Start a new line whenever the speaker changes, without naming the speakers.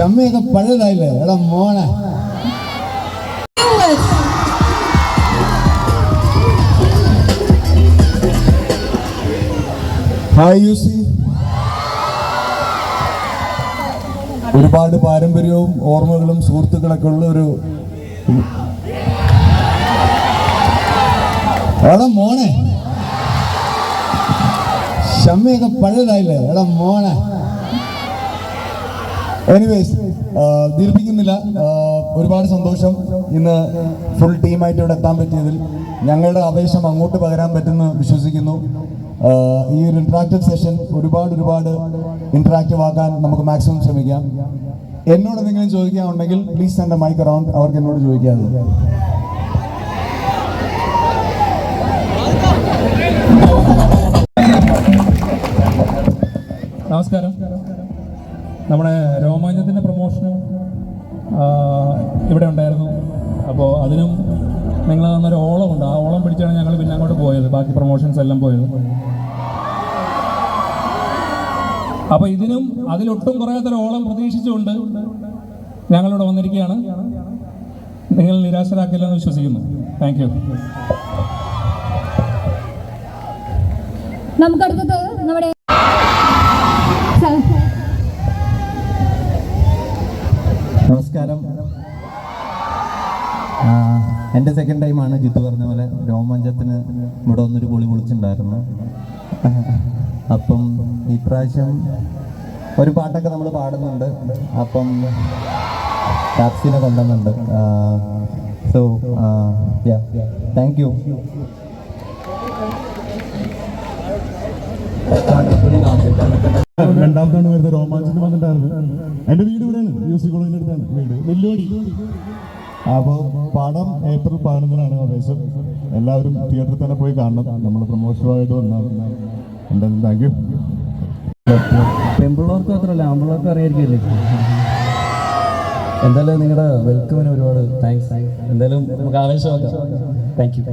ഷമ്മിയൊക്കെ പഴയതായില്ലേ എടാ മോനെ ഹായ് യൂസി ഒരുപാട് പാരമ്പര്യവും ഓർമ്മകളും സുഹൃത്തുക്കളൊക്കെ ഉള്ള ഒരു എടാ മോനെ ഷമ്മിയൊക്കെ പഴയതായില്ലേ എടാ മോനെ എനിവേസ് ദീർഘിക്കുന്നില്ല ഒരുപാട് സന്തോഷം. ഇന്ന് ഫുൾ ടീമായിട്ട് ഇവിടെ എത്താൻ പറ്റിയതിൽ ഞങ്ങളുടെ ആവേശം അങ്ങോട്ട് പകരാൻ പറ്റുമെന്ന് വിശ്വസിക്കുന്നു. ഈ ഒരു ഇൻട്രാക്റ്റീവ് സെഷൻ ഒരുപാട് ഒരുപാട് ഇൻട്രാക്റ്റീവ് ആക്കാൻ നമുക്ക് മാക്സിമം ശ്രമിക്കാം. എന്നോട് എന്തെങ്കിലും ചോദിക്കാനുണ്ടെങ്കിൽ പ്ലീസ് എന്റെ മൈക്ക് അറൗണ്ട് അവർക്ക് എന്നോട് ചോദിക്കാറുണ്ട്
നമസ്കാരം. നമ്മുടെ രോമാഞ്ചത്തിന്റെ പ്രൊമോഷനും ഇവിടെ ഉണ്ടായിരുന്നു. അപ്പോൾ അതിനും നിങ്ങൾ തന്നൊരു ഓളമുണ്ട്. ആ ഓളം പിടിച്ചാണ് ഞങ്ങൾ പിന്നെ അങ്ങോട്ട് പോയത്. ബാക്കി പ്രൊമോഷൻസ് എല്ലാം പോയത്. അപ്പോൾ ഇതിനും അതിലൊട്ടും കുറയാത്തൊരു ഓളം പ്രതീക്ഷിച്ചുകൊണ്ട് ഞങ്ങളിവിടെ വന്നിരിക്കുകയാണ്. നിങ്ങൾ നിരാശരാക്കില്ലെന്ന് വിശ്വസിക്കുന്നു. താങ്ക് യു
നമുക്കടുത്തത് നമ്മുടെ
നമസ്കാരം. എന്റെ സെക്കൻഡ് ടൈമാണ് ജിത്തു പറഞ്ഞ പോലെ രോമാഞ്ചത്തിന് ഇവിടെ വന്നൊരു പൊളി പൊളിച്ചിട്ടുണ്ടായിരുന്നു. അപ്പം ഈ പ്രാവശ്യം ഒരു പാട്ടൊക്കെ നമ്മൾ പാടുന്നുണ്ട്. അപ്പം ടാക്സിനെ കൊണ്ടുവന്നുണ്ട്. സോ താങ്ക് യു
രണ്ടാമതാണ് വരുന്ന രോമാഞ്ചത്തിന് വന്നിട്ടായിരുന്നു എന്റെ വീട് ഇവിടെയാണ്. മ്യൂസിക് കോളേജിന്റെ അടുത്താണ് വീട്. വെല്ലുവിളി. അപ്പോൾ പടം ഏപ്രിൽ പതിനൊന്നിനാണ് ആവേശം എല്ലാവരും തിയേറ്ററിൽ തന്നെ പോയി കാണണം. നമ്മൾ പ്രൊമോഷനുമായിട്ട് വന്നാൽ. എന്തായാലും താങ്ക് യു
പെമ്പിള്ളവർക്ക് മാത്രമല്ല ആമ്പിള്ളവർക്ക് അറിയായിരിക്കില്ലേ എന്തായാലും നിങ്ങളുടെ വെൽക്കമിന് ഒരുപാട് താങ്ക്സ് എന്തായാലും നമുക്ക് ആവേശമാക്കാം. Thank U